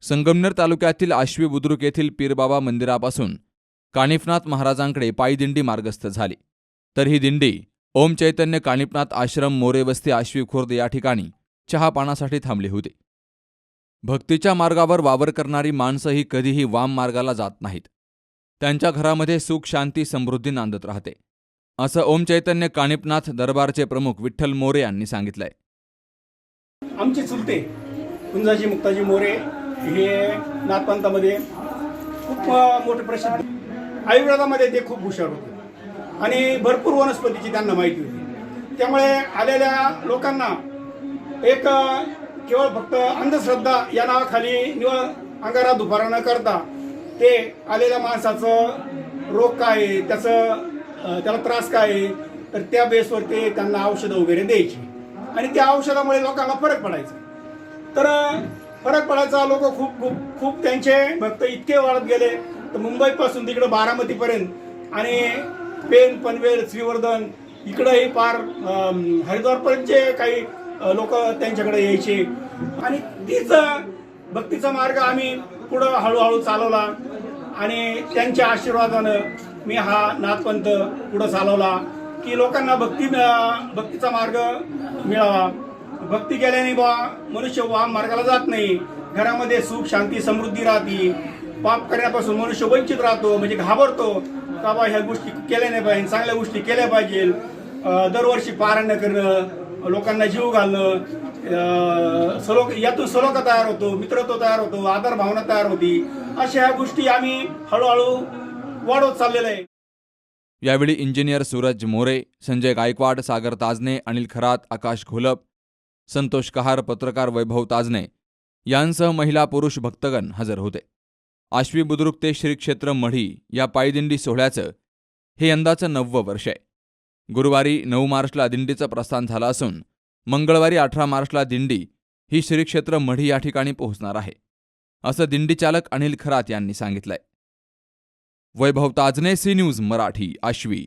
संगमनेर तालुक्यातील आश्वी बुद्रुक येथील पीरबाबा मंदिरापासून कानिफनाथ महाराजांकडे पायदिंडी मार्गस्थ झाली. तर ही दिंडी ओम चैतन्य काणिपनाथ आश्रम मोरेवस्ती आश्वी खुर्द या ठिकाणी चहा थांबली होती. भक्तीच्या मार्गावर वावर करणारी माणसंही कधीही वाम मार्गाला जात नाहीत. त्यांच्या घरामध्ये सुख शांती समृद्धी नांदत राहते. असं ओम चैतन्य कानिपनाथ दरबारचे प्रमुख विठ्ठल मोरे यांनी सांगितलंय. आमचे चुलते कुंजाजी मुक्ताजी मोरे हे नाथपंथामध्ये खूप मोठं मोठे प्रसिद्ध आयुर्वेदामध्ये ते खूप हुशार होते. आणि भरपूर वनस्पतीची त्यांना माहिती होती. त्यामुळे आलेल्या लोकांना एक केवळ फक्त अंधश्रद्धा या नावाखाली निवळ अंगारा दुपारा न करता ते आलेल्या माणसाचं रोग काय आहे त्याचं त्याला त्रास काय आहे तर त्या बेसवर ते त्यांना औषधं वगैरे द्यायची. आणि त्या औषधामुळे लोकांना फरक पडायचा. तर फरक पडायचा. लोक खूप खूप खूप त्यांचे भक्त इतके वाढत गेले. तर मुंबईपासून तिकडं बारामतीपर्यंत. आणि पेन पनवेल श्रीवर्धन इकडंही पार हरिद्वारपर्यंतचे काही लोक त्यांच्याकडे यायचे. आणि तीच भक्तीचा मार्ग आम्ही पुढं हळूहळू चालवला. आणि त्यांच्या आशीर्वादानं मी हा नाथपंथ पुढं चालवला. की लोकांना भक्ती भक्तीचा मार्ग मिळावा. भक्ती केल्याने बा मनुष्य वा मार्गाला जात नाही. घरामध्ये सुख शांती समृद्धी राहते. पाप करण्यापासून मनुष्य वंचित राहतो म्हणजे घाबरतो. का बा ह्या गोष्टी केल्या नाही पाहिजे चांगल्या गोष्टी केल्या पाहिजे. दरवर्षी पारायण करणं लोकांना जीव घालणं अं, सलोक यातून सलोखा तयार होतो मित्रत्व तयार होतो आदर भावना तयार होती. अशा ह्या गोष्टी आम्ही हळूहळू वाढवत चाललेलं आहे. यावेळी इंजिनियर सूरज मोरे संजय गायकवाड सागर ताजने अनिल खरात आकाश घोलप संतोष कहार पत्रकार वैभव ताजने यांसह महिला पुरुष भक्तगण हजर होते. आश्वी बुद्रुक ते श्री क्षेत्र मढी या पायदिंडी सोहळ्याचं हे यंदाचं नववं वर्ष आहे. गुरुवारी नऊ मार्चला दिंडीचं प्रस्थान झालं असून मंगळवारी अठरा मार्चला दिंडी ही श्रीक्षेत्र मढी या ठिकाणी पोहोचणार आहे असं दिंडीचालक अनिल खरात यांनी सांगितलंय. Vaibhav Tajne C news Marathi Ashwi.